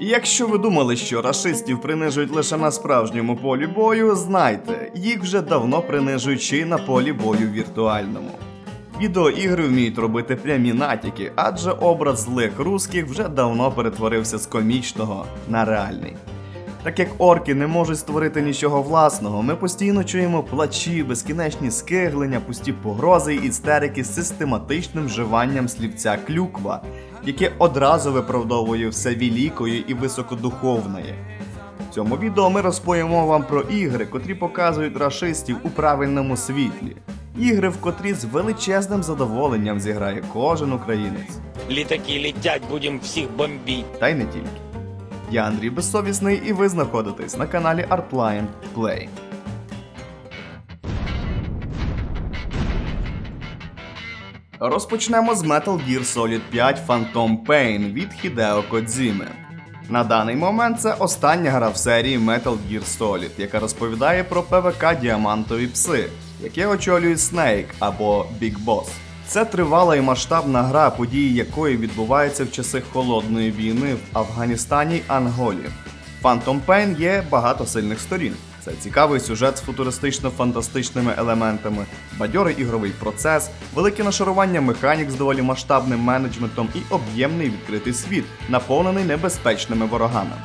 Якщо ви думали, що рашистів принижують лише на справжньому полі бою, знайте, їх вже давно принижують ще на полі бою віртуальному. Відеоігри вміють робити прямі натяки, адже образ злих русських вже давно перетворився з комічного на реальний. Так як орки не можуть створити нічого власного, ми постійно чуємо плачі, безкінечні скиглення, пусті погрози і істерики з систематичним вживанням слівця клюква, яке одразу виправдовує все великої і високодуховної. В цьому відео ми розповімо вам про ігри, котрі показують рашистів у правильному світлі. Ігри, в котрі з величезним задоволенням зіграє кожен українець. Літаки летять, будемо всіх бомбити. Та й не тільки. Я Андрій Безсовісний і ви знаходитесь на каналі Artline Play. Розпочнемо з Metal Gear Solid 5 Phantom Pain від Hideo Kojima. На даний момент це остання гра в серії Metal Gear Solid, яка розповідає про ПВК Діамантові пси, яке очолює Snake або Big Boss. Це тривала і масштабна гра, події якої відбуваються в часи холодної війни в Афганістані Анголі. Phantom Pain є багато сильних сторін. Це цікавий сюжет з футуристично-фантастичними елементами, бадьорий ігровий процес, велике нашарування механік з доволі масштабним менеджментом і об'ємний відкритий світ, наповнений небезпечними ворогами.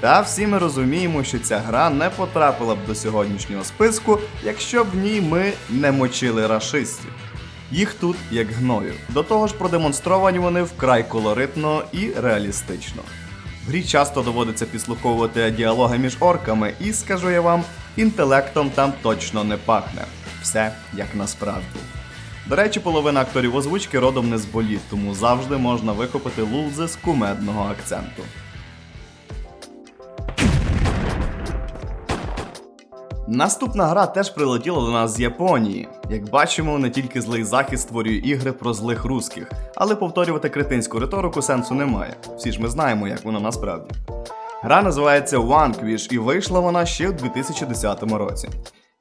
Та всі ми розуміємо, що ця гра не потрапила б до сьогоднішнього списку, якщо б в ній ми не мочили рашистів. Їх тут як гною. До того ж, продемонстровані вони вкрай колоритно і реалістично. В грі часто доводиться підслуховувати діалоги між орками, і скажу я вам, інтелектом там точно не пахне. Все як насправді. До речі, половина акторів озвучки родом не з боліт, тому завжди можна викопати лулзи з кумедного акценту. Наступна гра теж прилетіла до нас з Японії. Як бачимо, не тільки злий захист створює ігри про злих русських, але повторювати кретинську риторику сенсу немає. Всі ж ми знаємо, як воно насправді. Гра називається Vanquish і вийшла вона ще в 2010 році.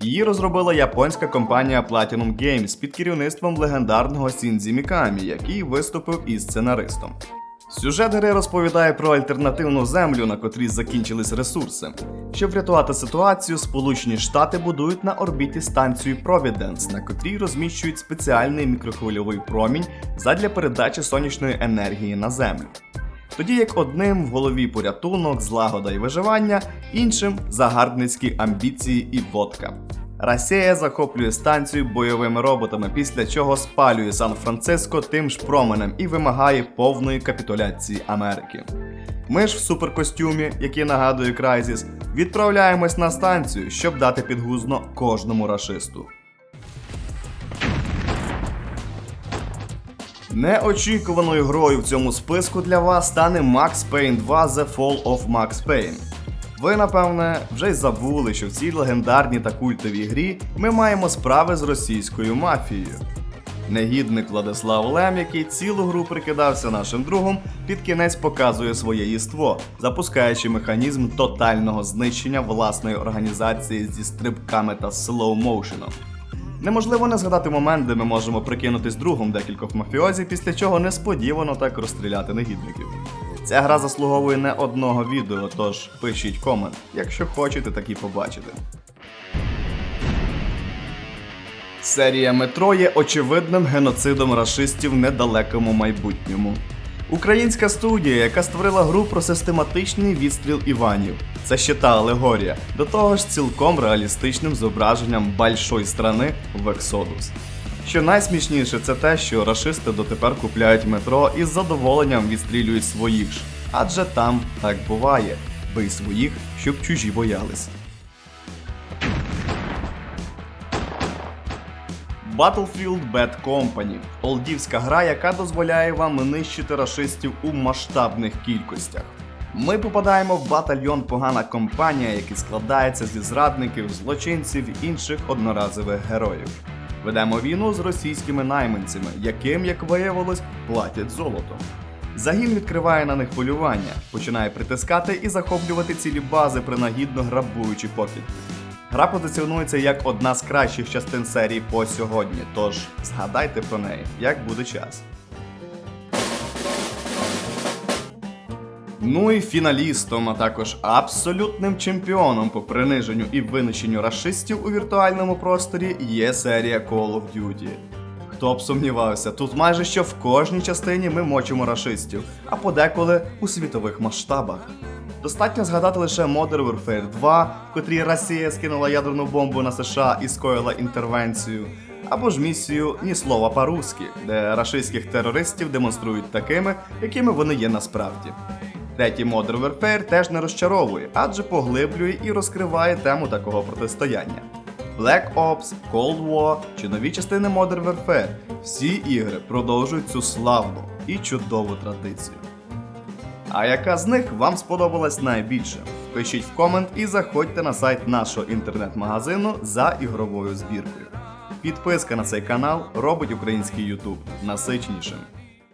Її розробила японська компанія Platinum Games під керівництвом легендарного Сіндзі Мікамі, який виступив і сценаристом. Сюжет гри розповідає про альтернативну землю, на котрій закінчились ресурси. Щоб врятувати ситуацію, Сполучені Штати будують на орбіті станцію Providence, на котрій розміщують спеціальний мікрохвильовий промінь задля передачі сонячної енергії на землю. Тоді як одним в голові порятунок, злагода і виживання, іншим загарбницькі амбіції і водка. Росія захоплює станцію бойовими роботами, після чого спалює Сан-Франциско тим ж променем і вимагає повної капітуляції Америки. Ми ж в суперкостюмі, який нагадує Крайзіс, відправляємось на станцію, щоб дати підгузно кожному рашисту. Неочікуваною грою в цьому списку для вас стане Max Payne 2 The Fall of Max Payne. Ви, напевне, вже й забули, що в цій легендарній та культовій грі ми маємо справи з російською мафією. Негідник Владислав Лем, який цілу гру прикидався нашим другом, під кінець показує своє єство, запускаючи механізм тотального знищення власної організації зі стрибками та слоу-моушеном. Неможливо не згадати момент, де ми можемо прикинутись другом декількох мафіозів, після чого несподівано так розстріляти негідників. Ця гра заслуговує не одного відео, тож пишіть комент, якщо хочете такі побачити. Серія метро є очевидним геноцидом рашистів в недалекому майбутньому. Українська студія, яка створила гру про систематичний відстріл Іванів. Це ще та алегорія, до того ж цілком реалістичним зображенням большої страни в Ексодус. Що найсмішніше, це те, що рашисти дотепер купляють метро і з задоволенням відстрілюють своїх ж. Адже там так буває. Бий своїх, щоб чужі боялись. Battlefield Bad Company олдівська гра, яка дозволяє вам нищити рашистів у масштабних кількостях. Ми попадаємо в батальйон погана компанія, який складається зі зрадників, злочинців і інших одноразових героїв. Ведемо війну з російськими найманцями, яким, як виявилось, платять золото. Загін відкриває на них полювання, починає притискати і захоплювати цілі бази, принагідно грабуючи покидьків. Гра позиціонується як одна з кращих частин серії по сьогодні, тож згадайте про неї, як буде час. Ну і фіналістом, а також абсолютним чемпіоном по приниженню і винищенню расистів у віртуальному просторі є серія Call of Duty. Хто б сумнівався, тут майже що в кожній частині ми мочимо расистів, а подеколи у світових масштабах. Достатньо згадати лише Modern Warfare 2, в котрій Росія скинула ядерну бомбу на США і скоїла інтервенцію, або ж місію Ні слова по-русски, де рашистських терористів демонструють такими, якими вони є насправді. Третій Modern Warfare теж не розчаровує, адже поглиблює і розкриває тему такого протистояння. Black Ops, Cold War чи нові частини Modern Warfare – всі ігри продовжують цю славну і чудову традицію. А яка з них вам сподобалась найбільше? Пишіть в комент і заходьте на сайт нашого інтернет-магазину за ігровою збіркою. Підписка на цей канал робить український YouTube насичнішим.